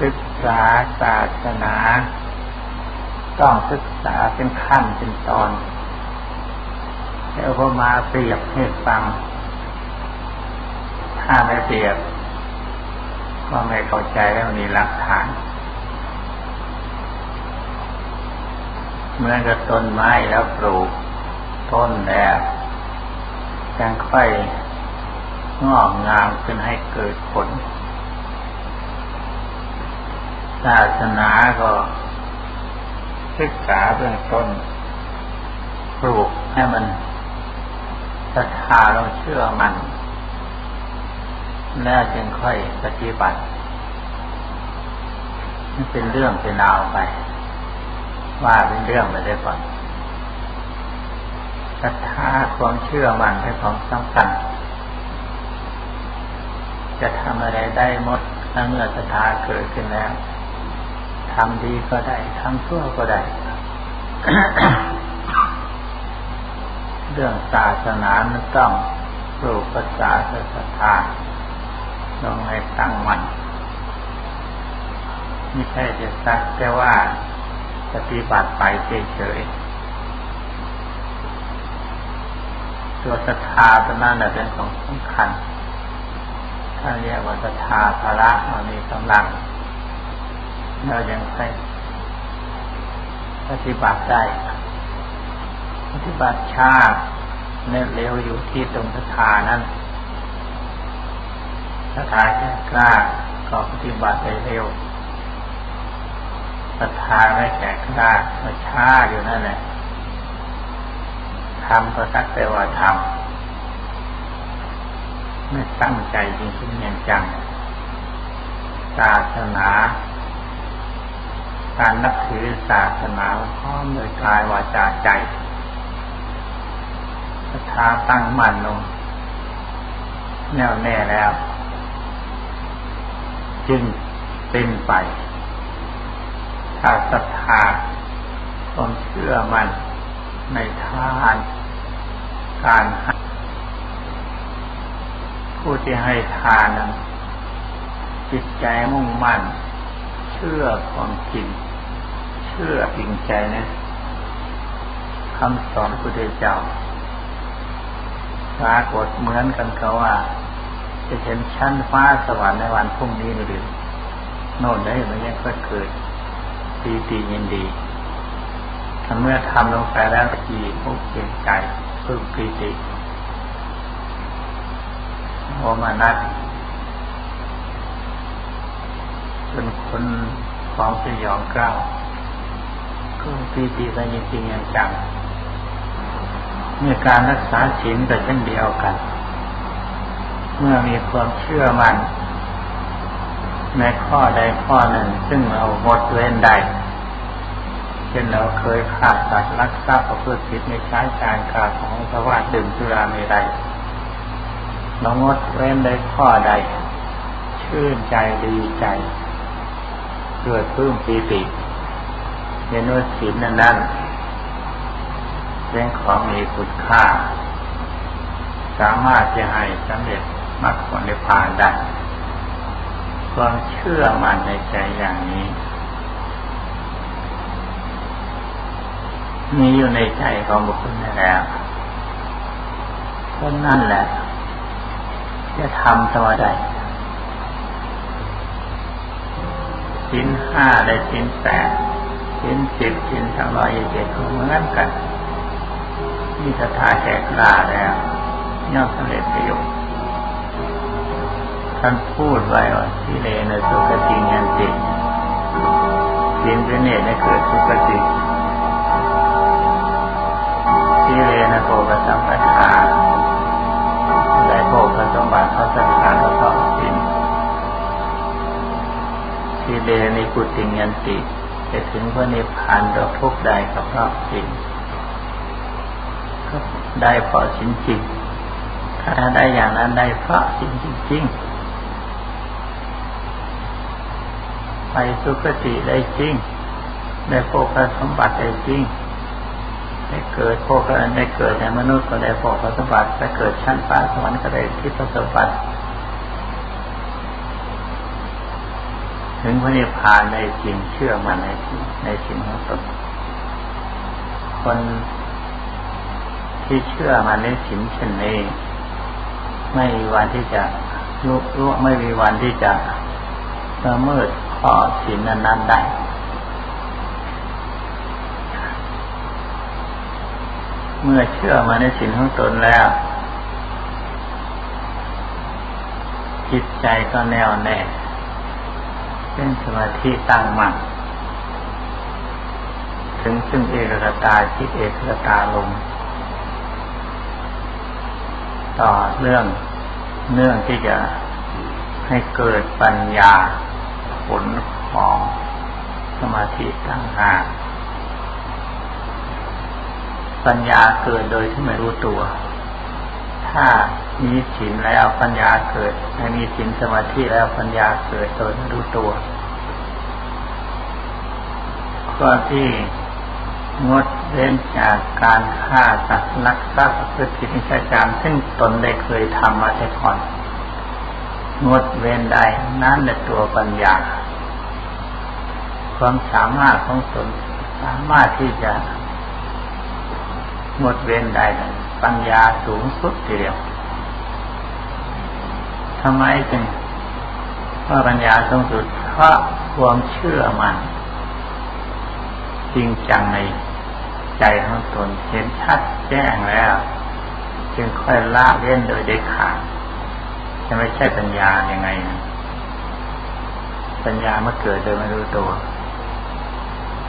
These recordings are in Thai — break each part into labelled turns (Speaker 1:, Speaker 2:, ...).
Speaker 1: ศึกษาศาสนา ต้องศึกษาเป็นขั้นเป็นตอน แล้วพอมาเปรียบให้ฟัง ถ้าไม่เปรียบ ก็ไม่เข้าใจแล้วมีหลักฐานเหมือนกับต้นไม้แล้วปลูก ต้นแล้วยังค่อยงอกงามขึ้นให้เกิดผล ศาสนาก็ศึกษาเบื้องต้นปลูกให้มันศรัทธาเราเชื่อมัน แล้วจึงค่อยปฏิบัตินี่เป็นเรื่องเป็นราวไป ว่าเป็นเรื่องไปได้ก่อนศรัทธาความเชื่อมันเป็นของสำคัญจะทำอะไรได้หมดถ้าเมื่อศรัทธาเกิดขึ้นแล้ว ทำดีก็ได้ทำชั่วก็ได้ เรื่องศาสนามันต้องปลูกภาษาศรัทธาลงให้ตั้งมันไม่ใช่จะสักแต่ว่าปฏิบัติไปเฉยๆ ตัวศรัทธาตัวนั้นเป็นของสำคัญ ถ้าเรียกว่าศรัทธาภระมันมีกำลัง เรายังใช้ปฏิบัติได้ปฏิบัติช้าเน้นเร็วอยู่ที่ตรงศรัทธานั้นศรัทธาแก่กล้าก็ปฏิบัติได้เร็วศรัทธาไม่แก่กล้าก็ช้าอยู่นั่นแหละทำก็สักแต่ว่าทำไม่ตั้งใจจริงๆอย่างจังศาสนา การนับถือศาสนาพร้อมโดยกายวาจาใจศรัทธาตั้งมั่นลง แน่วแน่แล้ว จึงเป็นไป ถ้าศรัทธาความเชื่อมั่นในทาน การผู้ที่ให้ทานนั้นจิตใจมุ่งมั่น ชื่อความจริง เชื่อจริงใจนะคำสอนพระพุทธเจ้าปรากฏเหมือนกันเขาว่า จะเห็นชั้นฟ้าสวรรค์ในวันพรุ่งนี้หรือโน่นได้มันยังก็เกิดดีดียินดีถ้าเมื่อทำลงไปแล้วทีมุกเย็นใจเพิ่มปีติโอมานัด เป็นคนความสยองกล้าวก็ปีติไปจริงอย่างจังเมื่อการรักษาศีลแต่เช่นเดียวกัน เมื่อมีความเชื่อมัน่นในข้อใดข้อหนึ่ง ซึ่งเราหมดเว้นได้เช่นเราเคยขาดสัตว์รักทรัพย์ประพฤติผิดในใช้การกาของพระว่าดื่มสุราไม่ได้เรางดเว้นได้ข้อใด ชื่นใจดีใจ เกิดพื้มปีติเห็นว่าศีลนั้นนั้นเป็นของมีคุณค่า สามารถจะให้สำเร็จมรรคผลในพานได้ความเชื่อมั่นในใจอย่างนี้ มีอยู่ในใจของบุคคลแล้วก็นั่นแหละ จะทำตัวใด ชิ้นห้าได้ชิ้นแปดชิ้นสิบชิ้นสองร้อยเจ็ดสิบเหมือนกันมีศรัทธาแก่กล้าแล้วย่อมสำเร็จประโยชน์ท่านพูดไว้ว่าที่เลนสุขติยันติสินเป็นเนตในเกิดสุขจริง นิกุติยันติจะถึงพระนิพพานดอกทุกใดกับเพราะสินก็ได้เพราะสินจริงถ้าได้อย่างนั้นได้เพราะสินจริงๆไปสุคติได้จริงได้โภคสมบัติได้จริงได้เกิดโภคได้เกิดในมนุษย์ก็ได้โภคสมบัติได้เกิดชั้นฟ้าสวรรค์ก็ได้ทิพสมบัติ ถึงพระนิพพานในจริงเชื่อมันในในสิ่งของตนคนที่เชื่อมันในสิ่งเช่นนี้ไม่มีวันที่จะรู้รู้ไม่มีวันที่จะละเมิดข้อศีลนั้นได้เมื่อเชื่อมาในศีลของตนแล้ว จิตใจก็แน่วแน่ เป็นสมาธิตั้งมั่นถึงซึ่งเอกตาจิตเอกตาลง ต่อเรื่องเนื่องที่จะให้เกิดปัญญาผลของสมาธิตั้งหากปัญญาเกิดโดยที่ไม่รู้ตัว ถ้า มีศีลแล้วปัญญาเกิดไม่มีศีลสมาธิแล้วปัญญาเกิดโดยไม่รู้ตัวข้อที่งดเว้นจากการฆ่าสัตว์ลักทรัพย์พฤตินิสัยการซึ่งตนได้เคยทำมาแต่ก่อน งดเว้นได้นั่นแหละตัวปัญญา ความสามารถของตนสามารถที่จะงดเว้นได้ปัญญาสูงสุดทีเดียว ทำไมจึงว่าปัญญาสูงสุดเพราะความเชื่อมัน จริงจังในใจของตนเห็นชัดแจ้งแล้ว จึงค่อยละเว้นโดยเด็ดขาดจะไม่ใช่ปัญญาอย่างไงนะปัญญาเมื่อเกิดโดยไม่รู้ตัว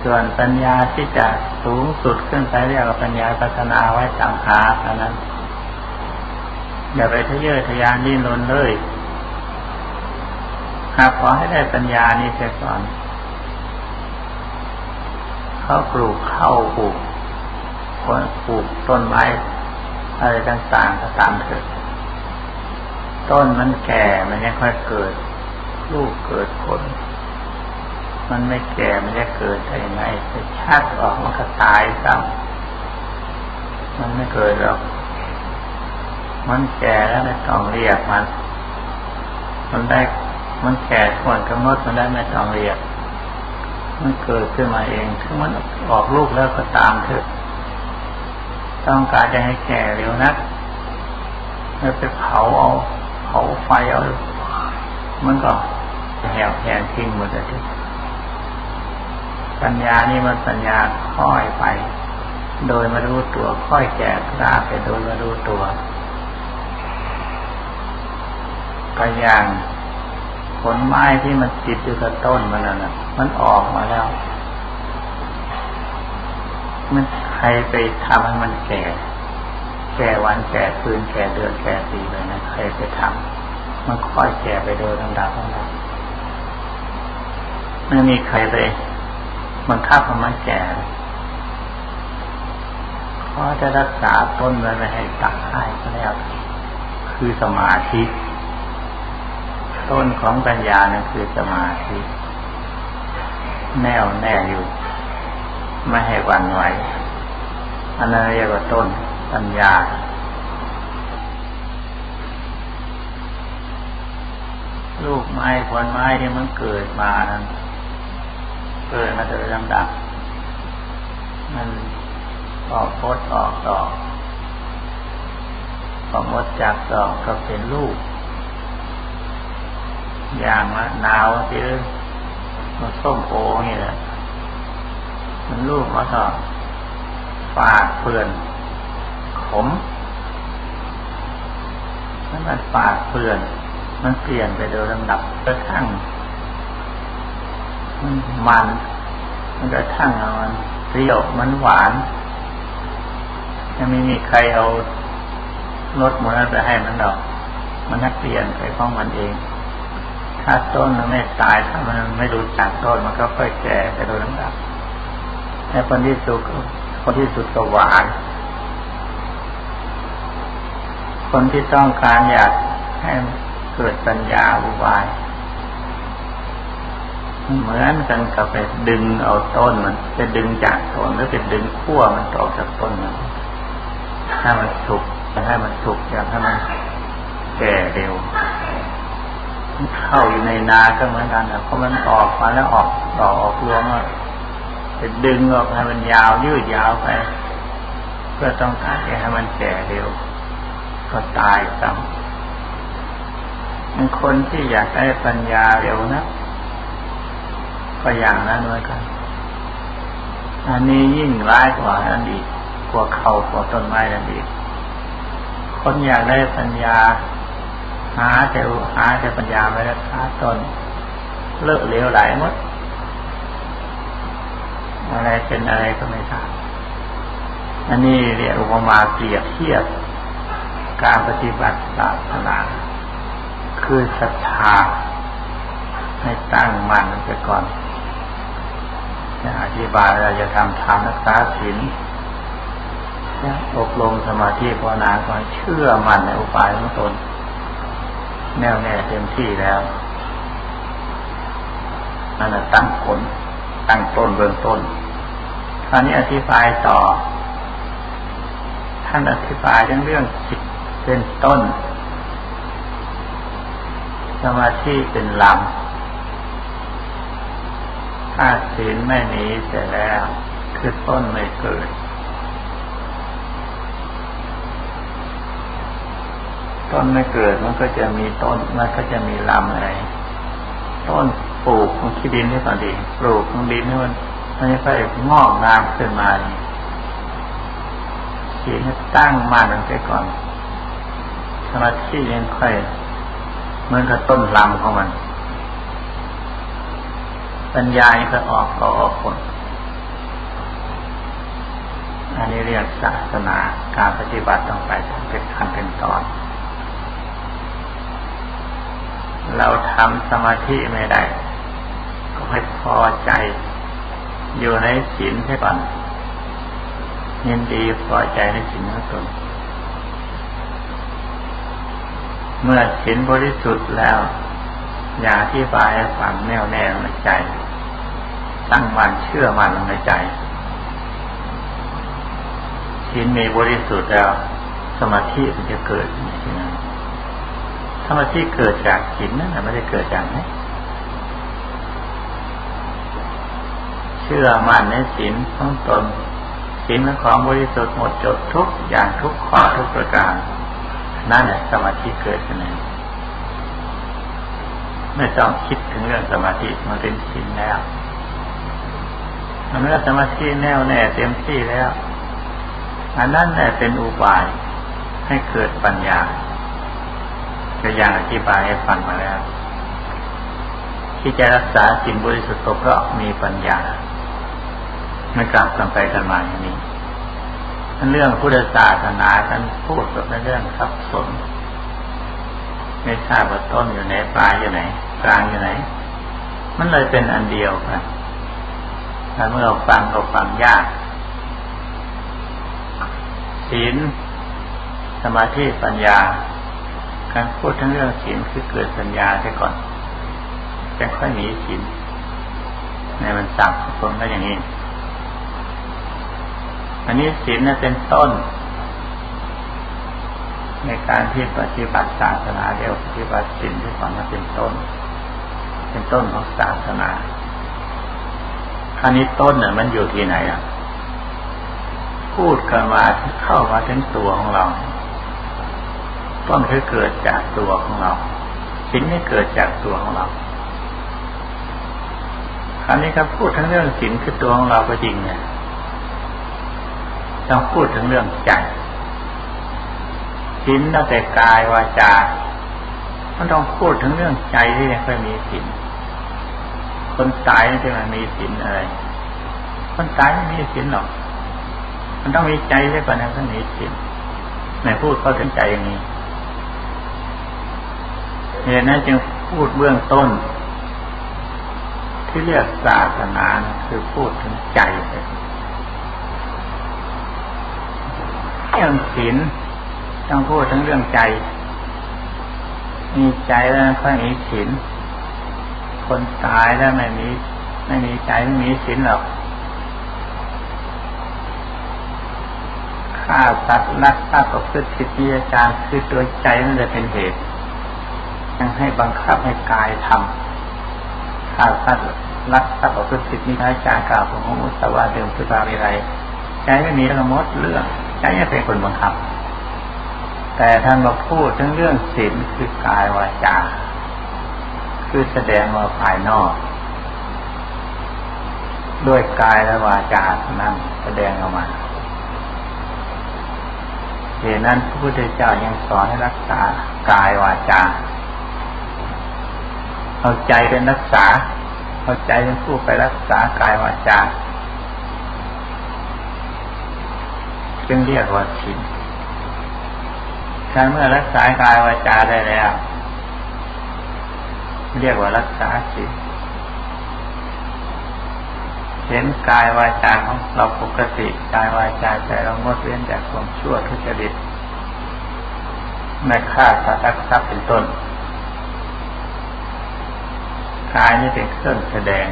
Speaker 1: ส่วนปัญญาที่จะสูงสุดขึ้นไปเรียกว่าปัญญาพัฒนาไว้ต่างหากนั้น อย่าไปทะเยอทะยานดิ้นรนเลยหากขอให้ได้ปัญญานี้เสียก่อนเขาปลูกข้าวปลูกคนปลูกต้นไม้อะไรต่างๆก็ตามเถิดต้นมันแก่มันยังค่อยเกิด ลูกเกิดผล มันไม่แก่มันจะเกิดได้ยังไงจะชัดออกมันก็ตายซ้ำมันไม่เกิดหรอก มันแก่แล้วไม่ต้องเรียกมัน มันได้ มันแก่ส่วนกำหนดมันได้ไม่ต้องเรียก มันเกิดขึ้นมาเองถึงมันออกลูกแล้วก็ตามเถอะ ต้องการจะให้แก่เร็วนักไม่ไปเผาเอา เผาไฟเอา มันก็แหวแหงทิ้งหมดเลยปัญญานี่มันปัญญาค่อยไป โดยมารู้ตัวค่อยแก่กล้าไปโดยมารู้ตัว ก็อย่างผลไม้ที่มันติดอยู่กับต้นมันน่ะมันออกมาแล้ว มันใครไปทำให้มันแก่แก่วันแก่คืนแก่เดือนแก่ปีเลยนะใครไปทำมันค่อยแก่ไปโดยลำดับลำดับไม่มีใครไปบังคับมันแก่เพราะจะรักษาต้นไว้ไม่ให้ตักให้ก็แล้วคือสมาธิ ต้นของปัญญานั่นคือสมาธิแน่วแน่อยู่ ไม่ให้วันไหวอันนั้นเรียกว่าต้นปัญญา ลูกไม้ผลไม้ที่มันเกิดมานั้นเกิดมาโดยลำดับมันออกโพดออกดอกพอมดจากดอกก็เป็นลูก อย่างมะนาวที่มันส้มโอนี่แหละมันลูกมาต่อฝาดเพื่อนขมมันมันปากเปื่อน มันเปลี่ยนไปโดยลำดับกระทั่งมันมันมันกระทั่งมันเปรี้ยวมันหวานยังไม่มีใครเอารสมันไปให้มันดอก มันนักเปลี่ยนไปของมันเอง ถ้าต้นมันไม่ตายถ้ามันไม่รู้จักต้นมันก็ค่อยแก่ไปโดยลำดับแต่คนที่สุดคนที่สุดก็หวาน คนที่ต้องการอยากให้เกิดปัญญาอุบาย เหมือนกันกับไปดึงเอาต้นมันจะดึงจากต้นหรือไปดึงขั้วมันออกจากต้นมันให้มันสุกให้มันสุกอยากให้มันแก่เร็ว เข้าอยู่ในนาก็เหมือนกันนะเพราะมันออกมาแล้วออกต่อออกรวงจะดึงออกให้มันยาวยืดยาวไป เพื่อต้องการให้มันแก่เร็ว ก็ตายซ้ำมันคนที่อยากได้ปัญญาเร็วนะก็อย่างนั้นเหมือนกันอันนี้ยิ่งร้ายกว่าอันอีกกว่าเขากว่าต้นไม้อันอีกคนอยากได้ปัญญา หาแต่หาแต่ปัญญาไม่ได้หาตนเลิกเลวไหลหมด อะไรเป็นอะไรก็ไม่ทราบอันนี้เรียกอุปมาเปรียบเทียบ การปฏิบัติศาสนาคือศรัทธาให้ตั้งมั่นไปก่อนจะอธิบายเราจะทำทานรักษาศีลอบรมสมาธิภาวนาก่อนเชื่อมั่นในอุปายของตน แน่วแน่เต็มที่แล้วนั่นแหะตั้งผลตั้งต้นเบื้องต้นคราวนี้อธิบายต่อ ท่านอธิบายเรื่องเรื่องจิตเป็นต้น สมาธิเป็นลำถ้าศีลไม่หนีเสร็จแล้ว คือต้นไม่เกิด ต้นไม่เกิดมันก็จะมีต้น มันก็จะมีลำอะไร ต้นปลูกของขี้ดินนี่ก่อนดี ปลูกของดินนี่มันมันจะค่อยงอกงามขึ้นมาสีให้ตั้งมั่นลงไปก่อนสมาธิยังค่อยเหมือนกับต้นลำของมัน ปัญญายังค่อยออกก็ออกผลอันนี้เรียกศาสนาการปฏิบัติต้องไปเป็นขั้นเป็นตอน เราทำสมาธิไม่ได้ ก็ให้พอใจ อยู่ในศีลให้ก่อนยินดีพอใจในศีลของตนเมื่อศีลบริสุทธิ์แล้ว อย่าที่บายฝังแน่วแน่ในใจ ตั้งมั่นเชื่อมั่นในใจศีลมีบริสุทธิ์แล้ว สมาธิมันจะเกิดในที่นั้น ธรรมที่เกิดจากศีลนั่นไม่ได้เกิดจากไหนเชื่อมั่นในศีลของตนศีลของบริสุทธิ์หมดจดทุกอย่างทุกข้อทุกประการนั่นแหละสมาธิเกิดขึ้นเองไม่ต้องคิดถึงเรื่องสมาธิมันเป็นศีลแล้วเมื่อสมาธิแน่วแน่เต็มที่แล้วอันนั้นแหละเป็นอุบายให้เกิดปัญญา ก็ยังอธิบายให้ฟังมาแล้ว ที่จะรักษาจิตบริสุทธิ์ก็เพราะมีปัญญาไม่กลับกันไปกันมาอย่างนี้เรื่องพุทธศาสนาท่านพูดแบบเรื่องสับสนไม่ทราบว่าต้นอยู่ไหนปลายอยู่ไหน กลางอยู่ไหน มันเลยเป็นอันเดียวกันถ้าเมื่อเราฟังก็ฟังยากศีลสมาธิปัญญา การพูดทั้งเรื่องศีลคือเกิดสัญญาใช่ก่อนจะค่อยหนีศีลในมันสับสนก็อย่างนี้ อันนี้ศีลนั้นเป็นต้น ในการที่ปฏิบัติศาสนาเดียวปฏิบัติศีลที่ก่อนมาเป็นต้น เป็นต้นของศาสนาคราวนี้ต้นเนี่ยมันอยู่ที่ไหนอะ พูดกันมาเข้ามาถึงตัวของเรา ต้นคือเกิดจากตัวของเรา สิ่งนี้เกิดจากตัวของเราคราวนี้ครับพูดทั้งเรื่องสิ่งคือตัวของเราก็จริงเนี่ยต้องพูดถึงเรื่องใจสินตั้งแต่กายวาจา มันต้องพูดถึงเรื่องใจที่ยังไม่มีสินคนตายไม่ใช่มันมีสินอะไร คนตายไม่มีสินหรอก มันต้องมีใจใช่ป่ะนะต้องมีสินไหนพูดเข้าถึงใจอย่างนี้ เหตุนั้นจึงพูดเบื้องต้น ที่เรียกศาสนาคือพูดถึงใจเรื่องศีลต้องพูดถึงเรื่องใจ มีใจแล้วค่อยมีศีลคนตายแล้วไม่มีไม่มีใจไม่มีศีลหรอกฆ่าสัตว์รักฆ่าประพฤติผิดวิจารคือตัวใจนั่นจะเป็นเหตุ ยังให้บังคับให้กายทำขาดสัตว์รักทรัพย์ประพฤติผิดนิสัยจากล่าวของมุสาวาเดิมสุราวิไรใจไม่มีระมดเรื่องใจไม่เป็นคนบังคับ แต่ท่านมาพูดถึงเรื่องศีลคือกายวาจาคือแสดงว่าภายนอก ด้วยกายและวาจาเท่านั้นแสดงออกมาเหตุนั้นพระพุทธเจ้ายังสอนให้รักษากายวาจา เอาใจเป็นรักษา เอาใจเป็นผู้ไปรักษากายวาจาจึงเรียกว่าศีลถ้าเมื่อรักษากายวาจาได้แล้ว เรียกว่ารักษาศีลเห็นกายวาจาของเราปกติกายวาจาใจเรางดเว้นจากความชั่วทุจริตไม่ฆ่าสัตว์รักทรัพย์เป็นต้น กายนี่เป็นเครื่องแสดง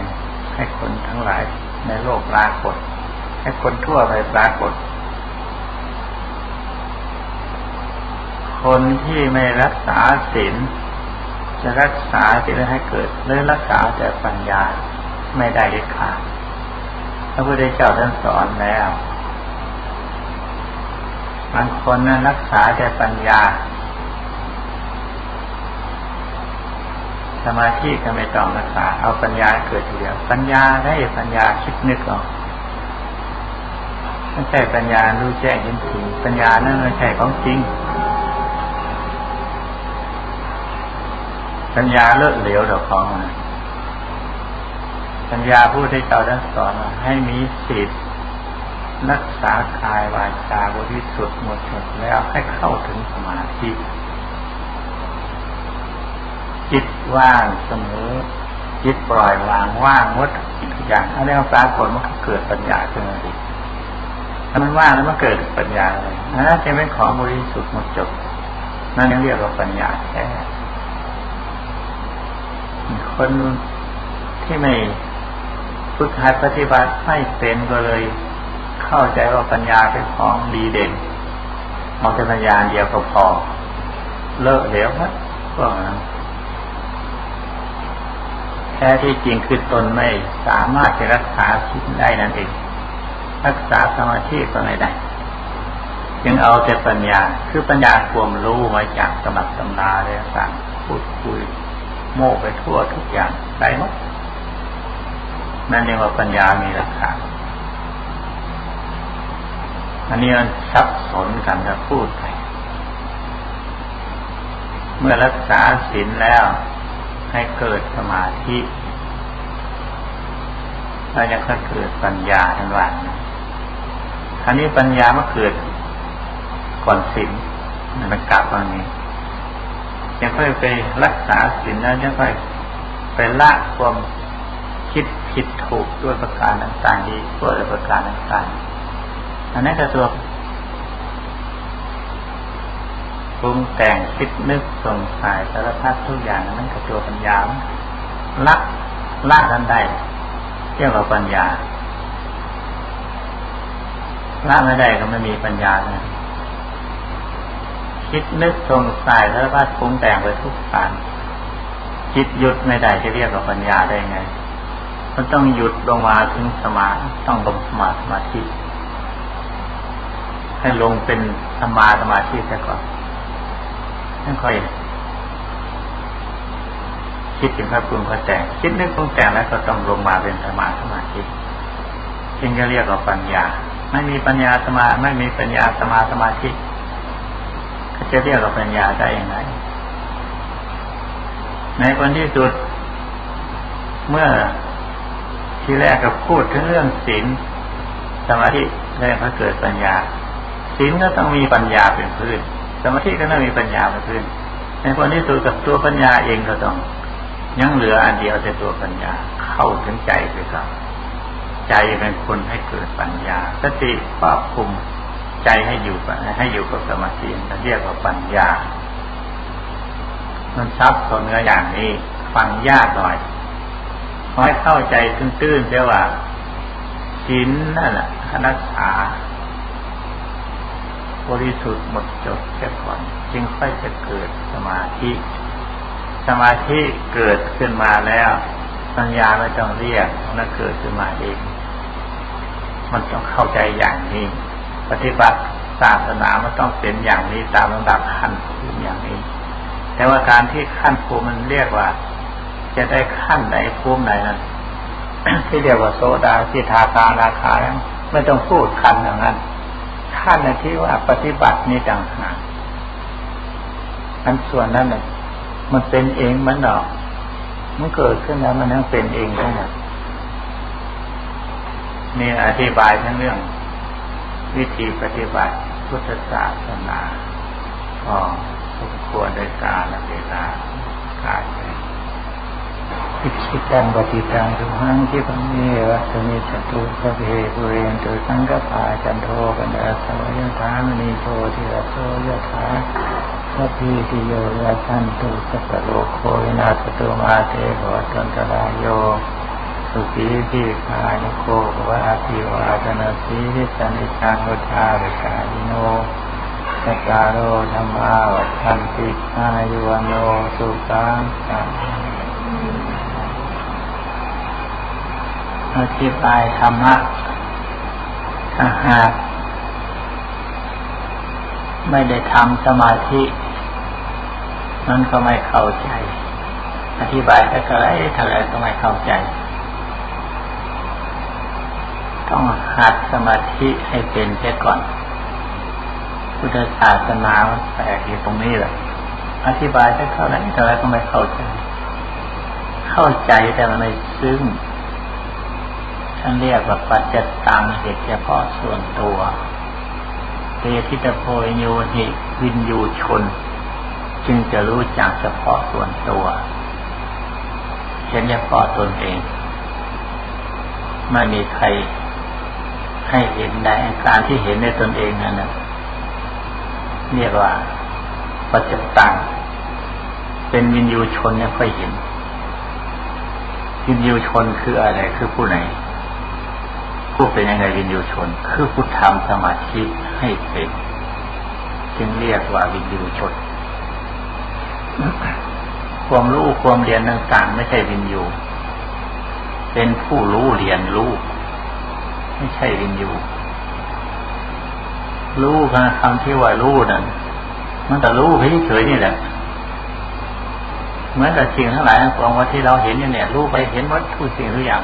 Speaker 1: ให้คนทั้งหลายในโลกปรากฏ ให้คนทั่วไปปรากฏ คนที่ไม่รักษาศีลจะรักษาศีลให้เกิดหรือรักษาแต่ปัญญาไม่ได้เด็ดขาดพระพุทธเจ้าท่านสอนแล้วบางคนนั้นรักษาแต่ปัญญา สมาธิก็ไม่ต้องรักษา เอาปัญญาเกิดทีเดียว ปัญญาได้ปัญญาคิดนึกออกไม่ใช่ปัญญารู้แจ้งเห็นจริงปัญญานั่นไม่ใช่ของจริง ปัญญาเลิกเหลวดอกของนะปัญญาผู้ที่เจ้าได้สอนให้มีสิทธิ์รักษากายวาจาบริสุทธิ์หมดหมดแล้วให้เข้าถึงสมาธิจิต ว่างเสมอจิตปล่อยวางว่างงดทุกอย่างอันนี้ปรากฏมันเกิดปัญญาขึ้นมาอีกถ้ามันว่างแล้วมันเกิดปัญญาเลยนั่นจะเป็นของบริสุทธิ์หมดจบนั่นเรียกว่าปัญญาแท้คนที่ไม่ฝึกหัดปฏิบัติไม่เป็นก็เลย เข้าใจว่าปัญญาเป็นของดีเด่นมองแต่ปัญญาเดียวก็พอ เลิกเดี๋ยวครับพวกนั้น ท้ที่จริงคือตนไม่สามารถจะรักษาศีลได้นั่นเอง รักษาสมาธิก็ไม่ได้ยังเอาแต่ปัญญา คือปัญญาความรู้มาจากสมัครตำนาเลยต่างพูดคุยโม่ไปทั่วทุกอย่างได้หมดนั่นเรียกว่าปัญญามีราคาอันนี้มันซับสนกันจะพูดไป เมื่อรักษาศีลแล้ว ให้เกิดสมาธิแล้วยังก็เกิดปัญญาทั้งวันคราวนี้ปัญญามาเกิดก่อนศีลมันกลับมานี้ยังค่อยไปรักษาศีลแล้วยังค่อยไปละความคิดผิดถูกด้วยประการต่างๆดีด้วยประการต่างๆอันนั้นก็ตัว ปรุงแต่งคิดนึกสงสัยสารพัดทุกอย่างนั้นคือตัวปัญญาละละกันได้เรียกว่าปัญญาละไม่ได้ก็ไม่มีปัญญานะคิดนึกสงสัยสารพัดปรุงแต่งไปทุกการคิดหยุดไม่ได้จะเรียกว่าปัญญาได้ไง มันต้องหยุดลงมาถึงสมาต้องลงสมาสมาธิให้ลงเป็นสมาสมาธิซะก่อน นั่นค่อยคิดถึงพระปรุงพระแต่งคิดนึกปรุงแต่งแล้วก็ต้องลงมาเป็นสมาสมาธิจึงจะเรียกว่าปัญญา ไม่มีปัญญาสมา ไม่มีปัญญาสมาสมาธิก็จะเรียกว่าปัญญาได้อยังไงในคนที่สุด เมื่อที่แรกก็พูดถึงเรื่องศีลสมาธิแล้วก็เกิดปัญญาศีลก็ต้องมีปัญญาเป็นพื้น สมาธิก็ต้องมีปัญญามาขึ้น ในคนที่สูกับตัวปัญญาเองก็ต้อง ยังเหลืออันเดียวแต่ตัวปัญญาเข้าถึงใจไปก่อนใจเป็นคนให้เกิดปัญญาสติควบคุมใจให้อยู่ให้อยู่กับสมาธิเรียกว่าปัญญา มันซับซ้อนเนื้ออย่างนี้ฟังยากหน่อยขอให้เข้าใจตื้นๆเสียว่าศีลนั่นแหละรักษา บริสุทธิ์หมดจดแค่ก่อนจึงค่อยจะเกิดสมาธิ สมาธิเกิดขึ้นมาแล้วปัญญาไม่ต้องเรียกมันเกิดขึ้นมาเอง มันต้องเข้าใจอย่างนี้ ปฏิบัติศาสนามันต้องเป็นอย่างนี้ตามลำดับขั้นภูมิอย่างนี้ แต่ว่าการที่ขั้นภูมิมันเรียกว่า จะได้ขั้นไหนภูมิไหนนั้นที่เรียกว่าโสดาสิทาคาราคาไม่ต้องพูดคันอย่างนั้น ขั้นที่ว่าปฏิบัตินี่ต่างหากอันส่วนนั้นเนี่ยมันเป็นเองมันหรอกมันเกิดขึ้นแล้วมันยังเป็นเองทั้งหมดนี่อธิบายทั้งเรื่อง วิธีปฏิบัติพุทธศาสนาก็สมควรในการแลเวลาการ อิชิตังปฏิตังทุหังที่พังเมวะสมิจตุสเพปุเรนตุสังกปาจันโทปันดาสวยทามณีโชติระโสยถาสัพพิติโยยะสันตุสัพพโลกโควินาสตุมาเตภวตันตรายโยสุขีพิคายโคภวะอภิวาทนาสีริสันิจังวุธาริกาโนสตารโรธรรมาวัฏันติอายุวันโนสุขังสัง อธิบายธรรมะถ้าหากไม่ได้ทำสมาธิมันก็ไม่เข้าใจ อธิบายเท่าไรเท่าไรก็ไม่เข้าใจ ต้องหัดสมาธิให้เป็นเสียก่อน พุทธศาสนาแปลกอยู่ตรงนี้แหละอธิบายเท่าไรเท่าไรก็ไม่เข้าใจ เข้าใจแต่มันไม่ซึ้ง ท่านเรียกว่าปัจจตังเหตุเฉพาะส่วนตัวเตทิตโพยโยหิวินยูชน จึงจะรู้จักเฉพาะส่วนตัวเห็นเฉพาะตนเองไม่มีใครให้เห็นได้การที่เห็นในตนเองนั้นเรียกว่าปัจจตังเป็นวินยูชนเนี่ยค่อยเห็นวินยูชนคืออะไรคือผู้ไหน ผู้เป็นยังไงวินยูชน คือผู้ทำสมาธิให้เป็นจึงเรียกว่าวินยูชน ความรู้ความเรียนต่างๆ ไม่ใช่วินยูเป็นผู้รู้เรียนรู้ไม่ใช่วินยูรู้คำที่ว่ารู้นั่นมันแต่รู้เฉยๆนี่แหละเหมือนกับสิ่งทั้งหลายทั้งวงว่าที่เราเห็นเนี่ย รู้ไปเห็นวัตถุสิ่งทุกอย่าง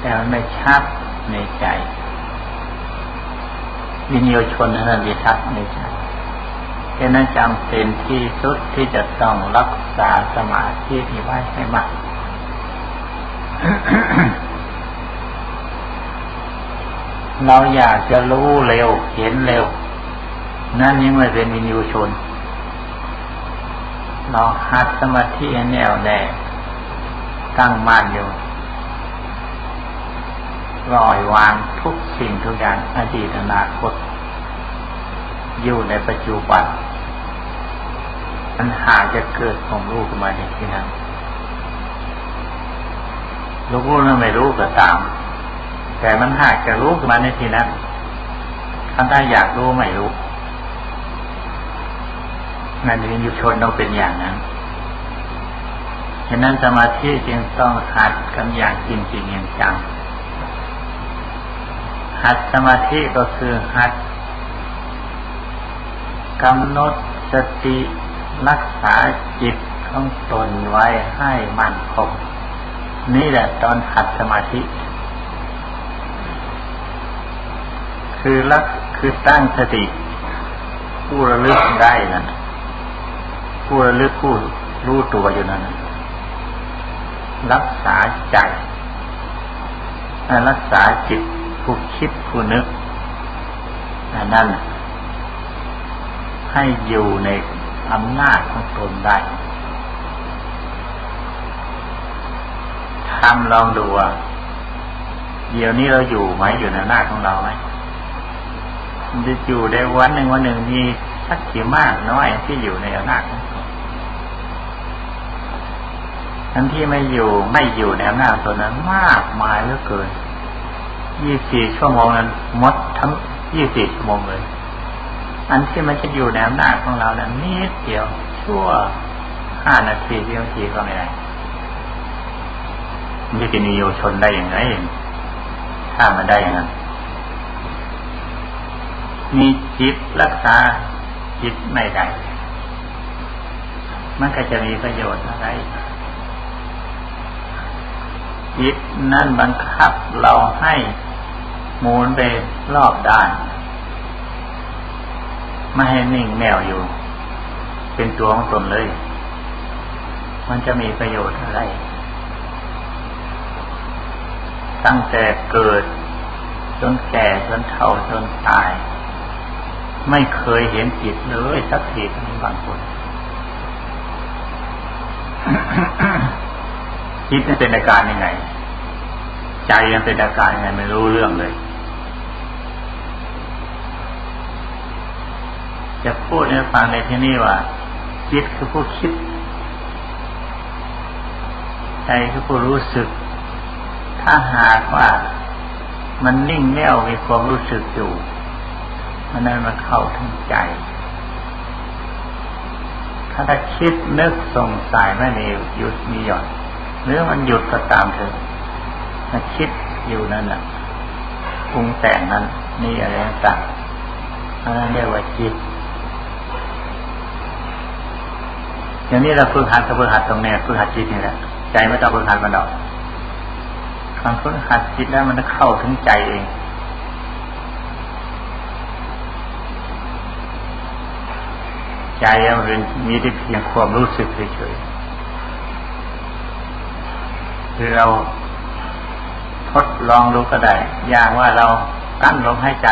Speaker 1: แต่มันไม่ชัด ในใจวิญญาชนนั้นดีทัศในใจฉะนั้นจำเป็นที่สุดที่จะต้องรักษาสมาธิที่ไว้ให้มากเราอยากจะรู้เร็วเห็นเร็ว นั่นยังไม่เป็นวิญญาชน เราหัดสมาธิแน่วแน่ตั้งมั่นอยู่ ปล่อยวางทุกสิ่งทุกอย่างอดีตอนาคต อยู่ในปัจจุบันมันหาจะเกิดของลูกมาในที่นั้นลูกนั้ไม่รู้ก็ตาม แต่มันหากจะรู้ขึ้นมาในที่นั้นท่านถ้อยากรู้ไม่รู้นั่นเองยุชนต้องเป็นอย่างนั้นฉะนั้นสมาธิจึงต้องหัดกันอย่างจริงจริงอย่างจัง หัดสมาธิก็คือหัดกำหนดสติรักษาจิตของตนไว้ให้มั่นคงนี่แหละตอนหัดสมาธิ คือรักคือตั้งสติผู้ระลึกได้นั่นผู้ระลึกผู้รู้ตัวอยู่นั่นรักษาใจรักษาจิต ผู้คิดผู้นึกนนั้นให้อยู่ในอำนาจของตนได้ทำลองดูว่าเดี๋ยวนี้เราอยู่ไหมอยู่ในอำนาจของเราไหมจะอยู่ได้วันหนึ่งวันหนึ่งมีสักกี่มากน้อยที่อยู่ในอำนาจของตนทั้นที่ไม่อยู่ไม่อยู่ในอำนาจตนนั้นมากมายเหลือเกิน ยี่สี่ชั่วโมงนั้นมดทั้งยี่สี่ชั่วโมงเลย อันที่มันจะอยู่ในอำนาจของเรานั้นนิดเดียวชั่วห้านาทีที่บาทีก็ไม่ได้มันจะกินนิโยชนได้อย่างไรถ้ามันได้อย่างนั้น มีจิตรักษาจิตไม่ได้มันก็จะมีประโยชน์อะไร จิตนั่นบังคับเราให้หมุนไปรอบด้าน ไม่ให้นิ่งแนวอยู่ เป็นตัวของตนเลย มันจะมีประโยชน์อะไร ตั้งแต่เกิด จนแก่จนเฒ่าจนตาย ไม่เคยเห็นจิตเลยสักทีมีบางคน จิตเป็นอาการยังไง ใจมันเป็นอาการยังไงไม่รู้เรื่องเลย จะพูดให้ฟังในที่นี้ว่าจิตคือผู้คิด ใจคือผู้รู้สึก ถ้าหากว่ามันนิ่งแน่วมีความรู้สึกอยู่มันนั้นมันเข้าถึงใจถ้าถ้าคิดนึกสงสัยไม่มีหยุดมีหย่อน หรือมันหยุดก็ตามเถอะมันคิดอยู่นั่นแหละปรุงแต่งนั้นนี่อะไรต่างอันนั้นเรียกว่าจิต อย่างนี้เราฝึกหัดกับฝึกหัดตรงนี้ฝึกหัดจิตนี่แหละใจไม่ต้องฝึกหัดมันดอกความฝึกหัดจิตแล้วมันจะเข้าถึงใจเองใจมันเป็นมีแต่เพียงความรู้สึกเฉยๆ คือเราทดลองดูก็ได้อย่างว่าเรากั้นลมหายใจ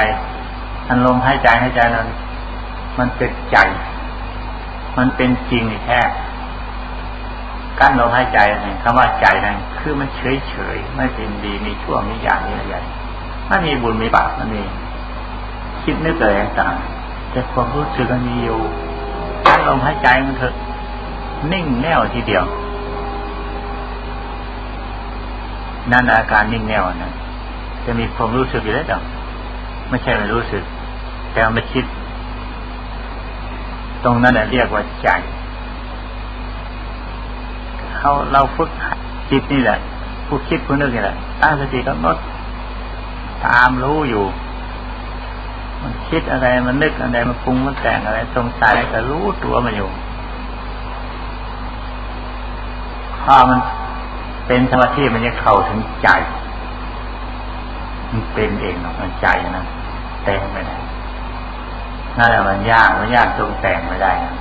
Speaker 1: อันลมหายใจหายใจนั้นมันเป็นใจ มันเป็นจริงแท้กั้นลมหายใจนี่คำว่าใจนั้นคือมันเฉยเฉยไม่เป็นดีมีชั่วมีอย่างมีอะไรถ้ามีบุญมีบาปมันมีคิดนึกอะไรต่างแต่ความรู้สึกมันมีอยู่กั้นลมหายใจมันเถอะนิ่งแน่วทีเดียว นั่นอาการนิ่งแน่วนะจะมีความรู้สึกอยู่แล้วจ้ะไม่ใช่ไม่รู้สึก แต่ม่คิด ตรงนั้นเรียกว่าใจเขาเราฝึกจิตนี่แหละ ผู้คิดผู้นึกนี่แหละตั้งสติกำหนดตามรู้อยู่ มันคิดอะไรมันนึกอะไรมันปรุงมันแต่งอะไรสงสัยอะไรก็รู้ตัวมันอยู่พอมัน เป็นสมาธิมันจะเข้าถึงใจ มันเป็นเองของมันใจนะแต่งไม่ได้นั่นแหละมันยากมันยากตรงแต่งไม่ได้นะ